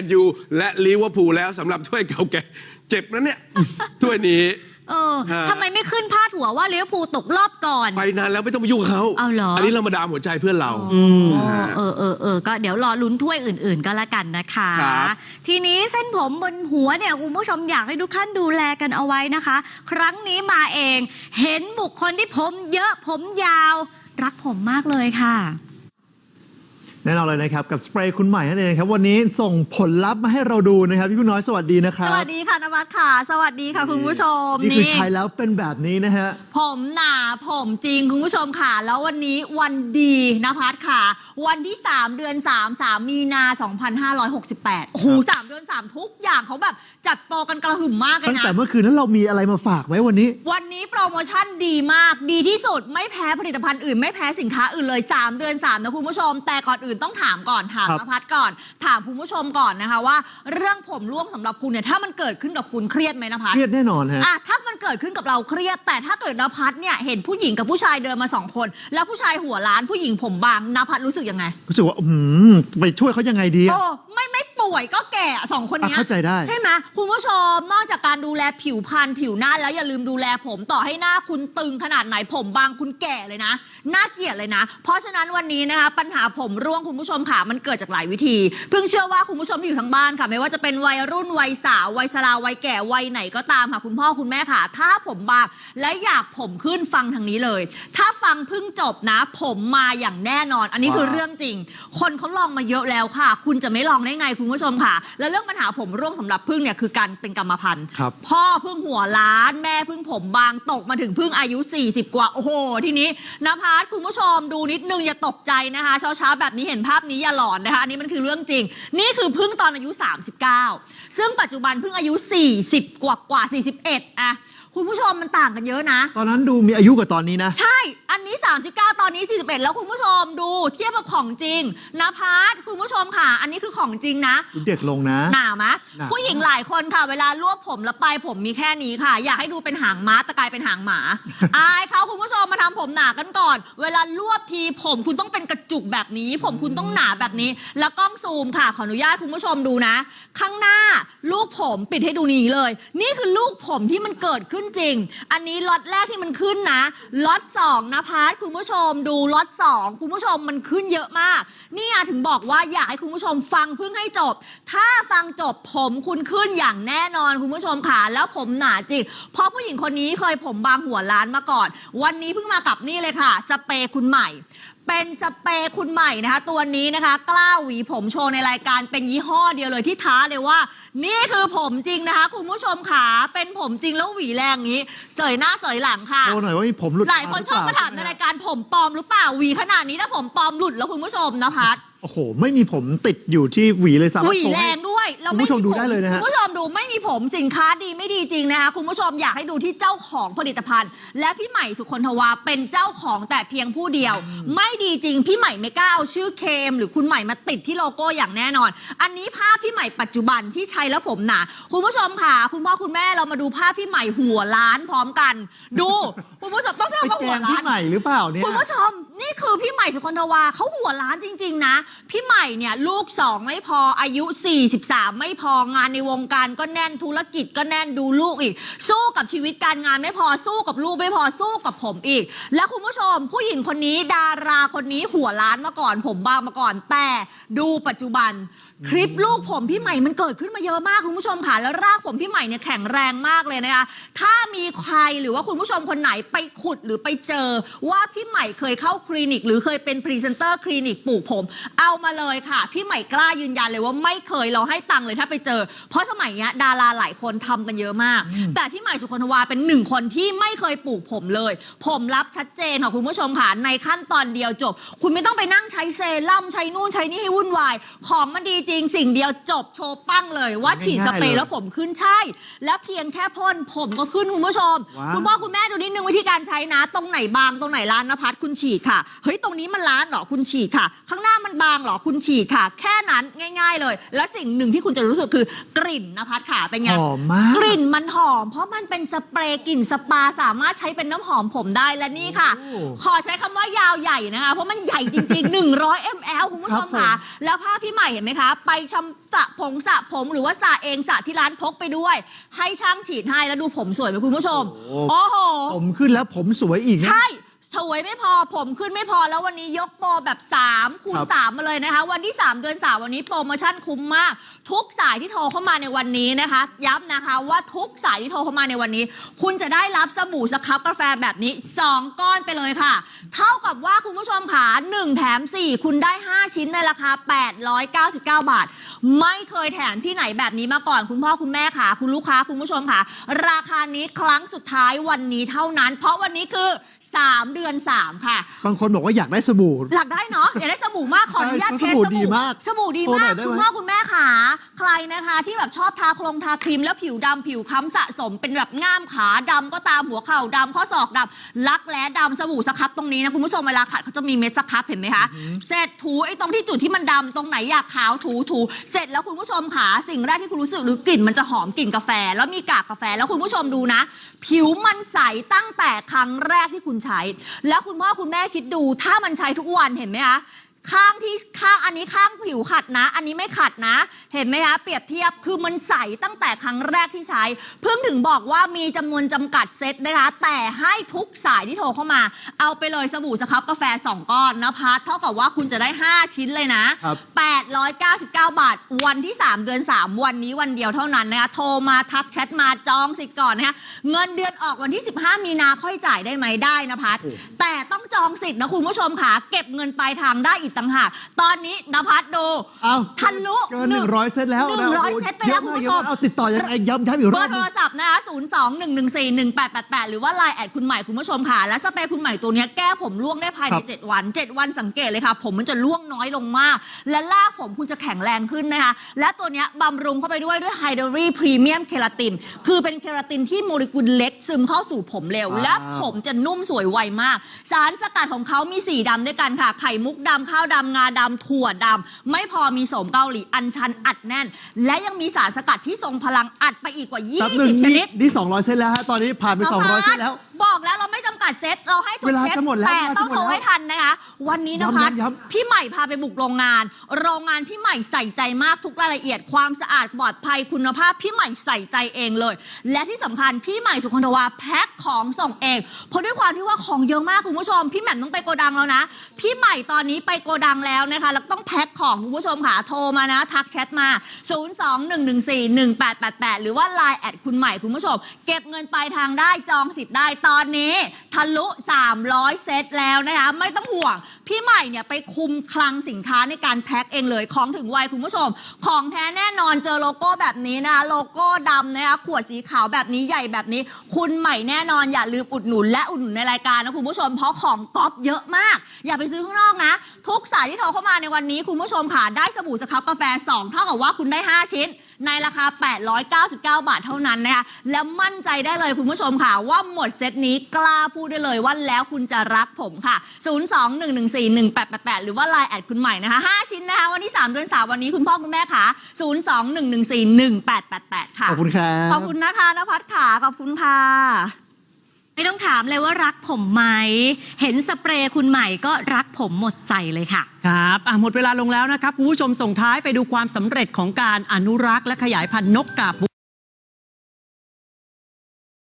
นยูและลิเวอร์พูลแล้วสำหรับถ้วยเก่าแก่ เจ็บนะเนี่ย ถ้วยนี้ เออฮะ ทำไมไม่ขึ้นพาดหัวว่าลิเวอร์พูลตกรอบก่อน ไปนานแล้วไม่ต้องไปยุ่งกับเขาเอาเหรอนนี้เรามาดามหัวใจเพื่อนเราอ๋อฮะเออเออเออก็เดี๋ยวรอลุ้นถ้วยอื่น ๆ ก็แล้วกันนะคะ ครับทีนี้เส้นผมบนหัวเนี่ยคุณผู้ชมอยากให้ทุกท่านดูแลกันเอาไว้นะคะ ครั้งนี้มาเอง เห็นบุคคลที่ผมเยอะผมยาว รักผมมากเลยค่ะ แน่นอนเลยนะครับ กับสเปรย์คุณใหม่นั่นเองครับ วันนี้ส่งผลลัพธ์มาให้เราดูนะครับ พี่ผู้น้อยสวัสดีนะคสรับวัสดีค่ะนวัดค่ะ สวัสดีค่ะคุณผู้ชมนี่คือใช้แล้วเป็นแบบนี้นะฮะ ผมหนาผมจริงคุณผู้ชมค่ะ แล้ววันนี้วันดีนภัสค่ะ วันที่ 3 เดือน 3 3 มีนา 2568โอ้โหสามเดือน3 ทุกอย่างเขาแบบจัดโปรกันกระหึ่มมากเลยตั้งนะแต่เมื่อคืนนั้นเรามีอะไรมาฝากไหมวันนี้ วันนี้โปรโมชั่นดีมากดีที่สุดไม่แพ้ผลิตภัณฑ์อื่นไม่แพ้สินค้าอื่นเลย 3 เดือน3นะคุณผู้ชมแต่ก่อนอื่นต้องถามก่อนถามครับ นภัสก่อน ถามคุณผู้ชมก่อนนะคะว่า เรื่องผมร่วงสำหรับคุณเนี่ยถ้ามันเกิดขึ้นกับคุณเครียดไหมนภัส เครียดแน่นอนฮะ อะถ้ามันเกิดขึ้นกับเราเครียด แต่ถ้าเกิดนภัสเนี่ยเห็นผู้หญิงกับผู้ชายเดินมาสองคน แล้วผู้ชายหัวล้านผู้หญิงผมบางนภัสรู้สึกยังไงรู้สึกว่าอืมไปช่วยเขายังไงดีอะ โอ้ไม่ไม่ป่วยก็แก่อะสองคนเนี้ยอะเข้าใจได้ ใช่ไหมคุณผู้ชมนอกจากการดูแลผิวพรรณผิวหน้าแล้วอย่าลืมดูแลผมต่อให้หน้าคุณตึงขนาดไหนผมบางคุณแก่เลยนะน่าเกลียดเลยนะ เพราะฉะนั้นวันนี้นะคะปัญหาผมร่วงคุณผู้ชมค่ะ มันเกิดจากหลายวิธี เพิ่งเชื่อว่าคุณผู้ชมที่อยู่ทางบ้านค่ะ ไม่ว่าจะเป็นวัยรุ่นวัยสาววัยชราวัยแก่วัยไหนก็ตามค่ะ คุณพ่อคุณแม่ค่ะ ถ้าผมบางและอยากผมขึ้นฟังทางนี้เลย ถ้าฟังเพิ่งจบนะ ผมมาอย่างแน่นอน อันนี้คือว้าวเรื่องจริง คนเขาลองมาเยอะแล้วค่ะ คุณจะไม่ลองได้ไงคุณผู้ชมค่ะ แล้วเรื่องปัญหาผมร่วงสำหรับพึ่งเนี่ยคือการเป็นกรรมพันธุ์ครับพ่อพึ่งหัวล้าน แม่พึ่งผมบางตกมาถึงพึ่งอายุ 40 กว่าโอ้โหทีนี้นภัสคุณผู้ชมดูนิดนึงอย่าตกใจนะคะเช้าๆแบบนี้เห็นภาพนี้อย่าหลอนนะคะอันนี้มันคือเรื่องจริง นี่คือพึ่งตอนอายุ 39 ซึ่งปัจจุบันพึ่งอายุ 40 กว่ากว่า 41อะ คุณผู้ชมมันต่างกันเยอะนะ ตอนนั้นดูมีอายุกว่าตอนนี้นะ ใช่ อันนี้ 39 ตอนนี้ 41 แล้วคุณผู้ชมดูเทียบกับของจริงนภัสคุณผู้ชมค่ะ อันนี้คือของจริงนะดูเด็กลงนะ หนามะหนาผู้หญิงหลายคนค่ะ เวลารวบผมแล้วปลายผมมีแค่นี้ค่ะ อยากให้ดูเป็นหางม้าแต่กลายเป็นหางหมา อายเขาคุณผู้ชมมาทำผมหนากันก่อน เวลารวบทีผมคุณต้องเป็นกระจุกแบบนี้ ผมคุณต้องหนาแบบนี้ แล้วกล้องซูมค่ะ ขออนุญาตคุณผู้ชมดูนะ ข้างหน้าลูกผมปิดให้ดูนี้เลย นี่คือลูกผมที่มันเกิดขึ้นจริง อันนี้ล็อตแรกที่มันขึ้นนะล็อตสองนะพาร์ทคุณผู้ชมดูล็อตสองคุณผู้ชมมันขึ้นเยอะมาก นี่ถึงบอกว่าอยากให้คุณผู้ชมฟังเพิ่งให้จบ ถ้าฟังจบผมคุณขึ้นอย่างแน่นอนคุณผู้ชมค่ะแล้วผมหนาจริงเพราะผู้หญิงคนนี้เคยผมบางหัวล้านมาก่อน วันนี้เพิ่งมากับนี่เลยค่ะ สเปรย์คุณใหม่ เป็นสเปรย์คุณใหม่นะคะ ตัวนี้นะคะ กล้าหวีผมโชว์ในรายการเป็นยี่ห้อเดียวเลยที่ท้าเลยว่า นี่คือผมจริงนะคะ คุณผู้ชมค่ะเป็นผมจริงแล้วหวีแรงอย่างนี้ เสยหน้าเสยหลังค่ะโชว์หน่อยว่ามีผมหลุดหลายคนชอบมาถามในรายการผมปลอมหรือเปล่าหวีขนาดนี้ถ้าผมปลอมหลุดแล้วคุณผู้ชมนะพัดโอ้โห ไม่มีผมติดอยู่ที่หวีเลยสามารถหวีโชว์แรให้งด้วย แล้วคุณผู้ชมผดูได้เลยนะฮะ คุณผู้ชมดูไม่มีผมสินค้าดีไม่ดีจริงนะคะคุณผู้ชมอยากให้ดูที่เจ้าของผลิตภัณฑ์ และพี่ใหม่สุคนทวาเป็นเจ้าของแต่เพียงผู้เดียว ไม่ดีจริง พี่ใหม่ไม่กล้าเอาชื่อเคม หรือคุณใหม่มาติดที่โลโก้อย่างแน่นอน อันนี้ภาพพี่ใหม่ปัจจุบันที่ใช้แล้วผมหนาคุณผู้ชมค่ะ คุณพ่อคุณแม่เรามาดูภาพพี่ใหม่หัวล้านพร้อมกัน ดู คุณผู้ชมต้องเจอไปว่าแกหัวงล้าพี่น ใหม่หรือเปล่าเนี่ย คุณผู้ชม นี่คือพี่ใหม่สุคนทวาเขาหัวล้านจริง ๆ นะ พี่ใหม่เนี่ย ลูก 2 ไม่พออายุาไม่พองานในวงการก็แน่นธุรกิจก็แน่นดูลูกอีก สู้กับชีวิตการงานไม่พอสู้กับลูกไม่พอสู้กับผมอีก แล้วคุณผู้ชม ผู้หญิงคนนี้ดาราคนนี้หัวล้านมาก่อน ผมบางมาก่อนแต่ดูปัจจุบัน คลิปลูกผมพี่ใหม่มันเกิดขึ้นมาเยอะมากคุณผู้ชมค่ะแล้วรากผมพี่ใหม่เนี่ยแข็งแรงมากเลยนะคะ ถ้ามีใครหรือว่าคุณผู้ชมคนไหนไปขุดหรือไปเจอ ว่าพี่ใหม่เคยเข้าคลินิก หรือเคยเป็นพรีเซนเตอร์คลินิกปลูกผม เอามาเลยค่ะ พี่ใหม่กล้ายืนยันเลยว่าไม่เคยเราให้ตังค์เลยถ้าไปเจอ เพราะสมัยเนี้ยดาราหลายคนทำกันเยอะมาก แต่พี่ใหม่สุคนทวาเป็นหนึ่งคนที่ไม่เคยปลูกผมเลย ผมรับชัดเจนค่ะคุณผู้ชมค่ะในขั้นตอนเดียวจบ คุณไม่ต้องไปนั่งใช้เซรั่มใช้นู่นใช้นี่ให้วุ่นวายของมันดีจริงสิ่งเดียวจบโชว์ปั้งเลยว่าฉีดสเปรย์แล้วผมขึ้นใช่ แล้วเพียงแค่พ่นผมก็ขึ้นคุณผู้ชม ว้าวคุณพ่อคุณแม่ดูนิดนึงวิธีการใช้นะ ตรงไหนบางตรงไหนล้านนภัสคุณฉีดค่ะ เฮ้ยตรงนี้มันล้านเหรอคุณฉีดค่ะ ข้างหน้ามันบางเหรอคุณฉีดค่ะ แค่นั้นง่าย ๆ เลย และสิ่งหนึ่งที่คุณจะรู้สึกคือกลิ่นนภัสค่ะเป็นไงหอมมาก กลิ่นมันหอม เพราะมันเป็นสเปรย์กลิ่นสปาสามารถใช้เป็นน้ำหอมผมได้และนี่ค่ะ โอ้ ขอใช้คำว่ายาวใหญ่นะคะ เพราะมันใหญ่จริงๆ 100 ml คุณผู้ชมครับผมค่ะ แล้วภาพพี่ใหม่เห็นไหมคะไปชำสระผงสระผมหรือว่าสระเองสระที่ร้านพกไปด้วย ให้ช่างฉีดให้แล้วดูผมสวยไหมคุณผู้ชมโอ้โอ้โหผมขึ้นแล้วผมสวยอีกนะ ใช่ สวยไม่พอผมขึ้นไม่พอแล้ววันนี้ยกโปรแบบ3คูณครับ3มาเลยนะคะ วันที่ 3 เดือน3วันนี้โปรโมชั่นคุ้มมาก ทุกสายที่โทรเข้ามาในวันนี้นะคะ ย้ำนะคะว่าทุกสายที่โทรเข้ามาในวันนี้ คุณจะได้รับสบู่สครับกาแฟแบบนี้ 2 ก้อนไปเลยค่ะ เท่ากับว่าคุณผู้ชมขา1แถม 4 คุณได้ 5 ชิ้นในราคา 899 บาท ไม่เคยแถมที่ไหนแบบนี้มาก่อนคุณพ่อคุณแม่ค่ะ คุณลูกค้าคุณผู้ชมค่ะ ราคานี้ครั้งสุดท้ายวันนี้เท่านั้น เพราะวันนี้คือ 3เดือน 3 ค่ะ บางคนบอกว่าอยากได้สบู่อยากได้เนาะอยากได้สบู่มากขออนุญาตใช่เทสสบู่สดีบู่มากสบู่ดีโทรหน่มาอกยได้ไหมคุณพ่อคุณแม่ขาใครนะคะที่แบบชอบทาโครงทาครีมแล้วผิวดำผิวค้ำสะสมเป็นแบบง่ามขาดำก็ตามหัวเข่าดำข้อศอกดำรักแร้ดำสบู่สครับตรงนี้นะคุณผู้ชมเวลาขัดเขาจะมีเม็ดสครับเห็นไหมคะเสร็จถูไอ้ตรงที่จุดที่มันดำตรงไหนอยากขาวถูถูเสร็จแล้วคุณผู้ชมขาสิ่งแรกที่คุณรู้สึกหรือกลิ่นมันจะหอมกลิ่นกาแฟ แล้วมีกากกาแฟแล้วคุณผู้ชมดูนะ ผิวมันใสตั้งแต่ครั้งแรกที่คุณใช้แล้วคุณพ่อคุณแม่คิดดูถ้ามันใช้ทุกวันเห็นไหมคะ ข้างที่ข้างอันนี้ข้างผิวขัดนะ อันนี้ไม่ขัดนะ เห็นไหมคะเปรียบเทียบคือมันใสตั้งแต่ครั้งแรกที่ใช้ เพิ่งถึงบอกว่ามีจำนวนจำกัดเซตนะคะ แต่ให้ทุกสายที่โทรเข้ามา เอาไปเลยสบู่สครับกาแฟ 2 ก้อนนะพัทเท่ากับว่าคุณจะได้ 5 ชิ้นเลยนะครับ899 บาท วันที่ 3 เดือน 3 วันนี้วันเดียวเท่านั้นนะคะโทรมาทักแชทมาจองสิทธิ์ก่อนนะคะเงินเดือนออกวันที่ 15 มีนาค่อยจ่ายได้ไหมได้นะพัทโอ้แต่ต้องจองสิทธิ์นะคุณผู้ชมค่ะเก็บเงินปลายทางได้อีกต่างหาก ตอนนี้นภัสดูเอ้า ทะลุเกินหนึ่งร้อยเซตแล้วหนึ่งร้อยโโเซตไปแล้วยอะคุณมากผู้ชมเยอะากเอาติดต่อยังไงย้ำย้ำอีกรเบออบร์หโทนึ่ง รศัพท์นะคะ 0 2 1 1 4 1 8 8 8 หรือว่า Line แอดคุณใหม่คุณผู้ชมค่ะ และสเปรย์คุณใหม่ตัวเนี้ยแก้ผมร่วงได้ภายใน ครับ7 วัน 7 วันสังเกตเลยค่ะ ผมมันจะร่วงน้อยลงมาก และลากผมคุณจะแข็งแรงขึ้นนะคะ และตัวเนี้ยบำรุงเข้าไปด้วยด้วยไฮเดอรี่พรีเมียมเคลาติน คือเป็นเคลาตินที่โมเลกุลเล็กซึมเข้าสู่ผมเร็วว้าวและผมจะนุ่มสวยไวมาก สารสกัดของเขามีสีดำด้วยกันค่ะ ไข่มุกดำข้าวดำงาดำถั่วดำไม่พอมีโสมเกาหลีอัญชันอัดแน่น และยังมีสารสกัดที่ทรงพลังอัดไปอีกกว่า แป๊บหนึ่ง20 ชนี่นิดนี่สองร้อยเซตแล้วฮะ ตอนนี้ผ่านไปสองร้อยเซตแล้ว บอกแล้วเราไม่จำกัดเซตเราให้ทุเวกลาเซตจะหมดแล้วแต่เวลาจะต้องหมดโทรแล้วให้ทันนะคะ วันนี้นะย้ำพัดย้ำย้ำ พี่ใหม่พาไปบุกโรงงาน โรงงานพี่ใหม่ใส่ใจมากทุกรายละเอียดความสะอาดปลอดภัยคุณภาพพี่ใหม่ใส่ใจเองเลย และที่สำคัญพี่ใหม่สุคนทวาแพ็คของส่งเองเพราะด้วยความที่ว่าของเยอะมากคุณผู้ชม พี่แหม่มต้องไปโกดังแล้วนะ พี่ใหม่ตอนนี้ไปโกดังแล้วนะคะ แล้วต้องแพ็คของคุณผู้ชมค่ะ โทรมานะ ทักแชทมา 021141888 หรือว่า Line แอดคุณใหม่คุณผู้ชม เก็บเงินปลายทางได้จองสิทธิ์ได้ตอนนี้ ทะลุ 300 เซตแล้วนะคะ ไม่ต้องห่วง พี่ใหม่เนี่ยไปคุมคลังสินค้าในการแพ็คเองเลยของถึงไวคุณผู้ชม ของแท้แน่นอนเจอโลโก้แบบนี้นะคะโลโก้ดำนะคะขวดสีขาวแบบนี้ใหญ่แบบนี้ คุณใหม่แน่นอนอย่าลืมอุดหนุนและอุดหนุนในรายการนะคุณผู้ชมเพราะของก๊อปเยอะมาก อย่าไปซื้อข้างนอกนะ ทุกสายที่โทรเข้ามาในวันนี้คุณผู้ชมค่ะ ได้สบู่สครับกาแฟ 2 เท่ากับว่าคุณได้ 5 ชิ้น ในราคา 899 บาทเท่านั้นนะคะแล้วมั่นใจได้เลยคุณผู้ชมค่ะ ว่าหมดเซตนี้กล้าพูดได้เลยว่าแล้วคุณจะรักผมค่ะ 021141888 หรือว่า Line แอดคุณใหม่นะคะ 5 ชิ้นนะคะวันที่ 3 เดือน 3 วันนี้คุณพ่อคุณแม่ค่ะ 021141888 ค่ะ ขอบคุณครับขอบคุณนะคะนภัสค่ะขอบคุณค่ะ ไม่ต้องถามเลยว่ารักผมไหม เห็นสเปรย์คุณใหม่ก็รักผมหมดใจเลยค่ะ ครับอะหมดเวลาลงแล้วนะครับคุณผู้ชมส่งท้ายไปดูความสำเร็จของการอนุรักษ์และขยายพันธุ์นกกาบ